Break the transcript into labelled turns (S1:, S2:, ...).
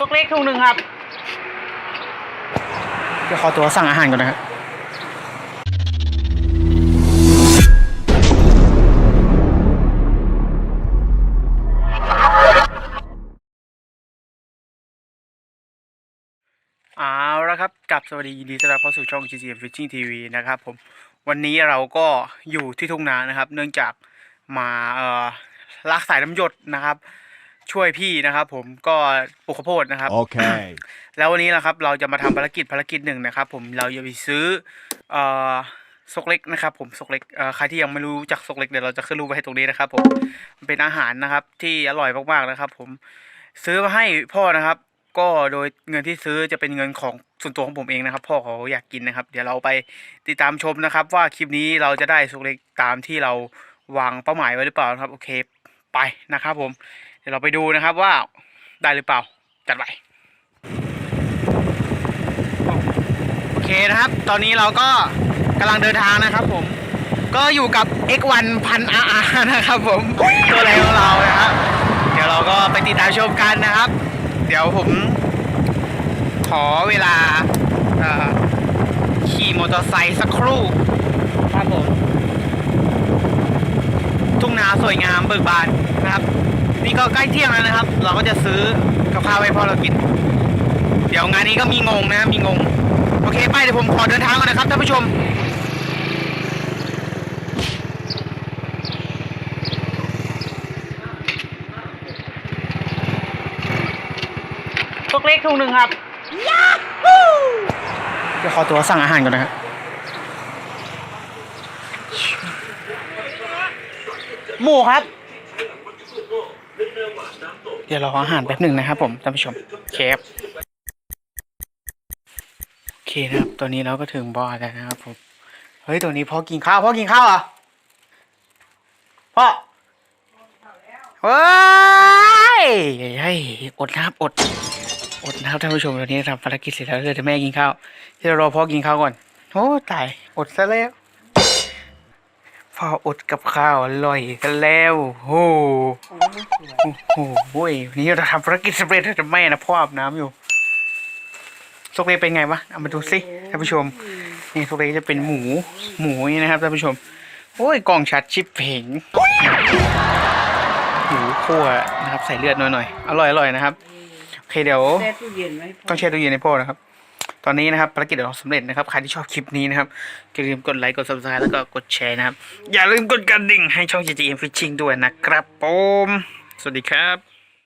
S1: ตกเล็กถุงหนึ่งครับเดี๋ยวขอตัวสั่งอาหารก่อนนะครับเอาละครับกลับสวัสดียินดีต้อนรับเข้าสู่ช่อง GCM Fishing TV นะครับผมวันนี้เราก็อยู่ที่ทุ่งนานะครับ เนื่องจากมาเอ่อลากสายน้ำหยดนะครับ ช่วยพี่นะครับ ผมก็ปลูกข้าวโพดนะครับ
S2: Okay.
S1: แล้ววันนี้นะครับเราจะมาทำภารกิจภารกิจหนึ่งนะครับ ผมเราจะไปซื้อเอ่อซกเล็กนะครับ ผมซกเล็กเอ่อใครที่ยังไม่รู้จักซกเล็กเดี๋ยวเราจะขึ้นรูปไว้ให้ตรงนี้นะครับ ผมมันเป็นอาหารนะครับ ที่อร่อยมากๆนะครับ ผมซื้อมาให้พ่อนะครับ ก็โดยเงินที่ซื้อจะเป็นเงินของส่วนตัวของผมเองนะครับ พ่อเขาอยากกินนะครับ เดี๋ยวเราไปติดตามชมนะครับ ว่าคลิปนี้เราจะได้ซกเล็กตามที่เราวางเป้าหมายไว้หรือเปล่านะครับ โอเค ไปนะครับ ผม เดี๋ยวเราไปดูนะครับว่าได้หรือเปล่า จัดไปโอเคนะครับ ตอนนี้เราก็กำลังเดินทางนะครับผม ก็อยู่กับ X1 พันอานะครับผมตัวอะไรของเรานะครับเดี๋ยวเราก็ไปติดตามชมกันนะครับ เดี๋ยวผมขอเวลาขี่มอเตอร์ไซค์สักครู่ครับผม ทุ่งนาสวยงามเบิกบานนะครับ นี่ก็ใกล้เที่ยงแล้วนะครับ เราก็จะซื้อกับข้าวให้พ่อเรากิน เดี๋ยวงานนี้ก็มีงงนะมีงง โอเคไปเดี๋ยวผมขอเดินทางก่อนนะครับท่านผู้ชมตกเล็กถุงหนึ่งครับยาฮูเดี๋ยวขอตัวสั่งอาหารก่อนนะครับหมูครับ เดี๋ยวรออาหารแป๊บหนึ่งนะครับผมท่านผู้ชมเคฟโอเคนะครับ ตัวนี้เราก็ถึงบ่อแล้วนะครับผมเฮ้ยตัวนี้พ่อกินข้าวพ่อกินข้าวเหรอพ่อเฮ้ยเฮ้ยอดนะครับอด อดนะครับท่านผู้ชมตอนนี้ทำภารกิจเสร็จแล้วเดี๋ยวแม่กินข้าวเดี๋ยวรอพ่อกินข้าวก่อนโอ้ตายอดซะแล้ว พ่ออดกับข้าวอร่อยกันแล้วโอ้โหโอ้โหเว้ยวันนี้เราทำภารกิจสำเร็จแต่แม่นะพ่ออาบน้ำอยู่สกเล็กเป็นไงวะเอามาดูสิท่านผู้ชม นี่สกเล็กจะเป็นหมู หมูนี่นะครับท่านผู้ชม โอ้ยกล่องชัดชิปเพ่งหมูคั่วนะครับใส่เลือดหน่อยๆอร่อยอร่อยนะครับโอเคเดี๋ยว
S3: แช่ตู้เย็นไหมพ่
S1: ต้องแช่ตู้เย็นในพ่อนะครับ ตอนนี้นะครับภารกิจของเราสำเร็จนะครับใครที่ชอบคลิปนี้นะครับอย่าลืมกดไลค์กด subscribe แล้วก็กดแชร์นะครับ อย่าลืมกดกระดิ่งให้ช่อง GGM Fishing ด้วยนะครับผมสวัสดีครับ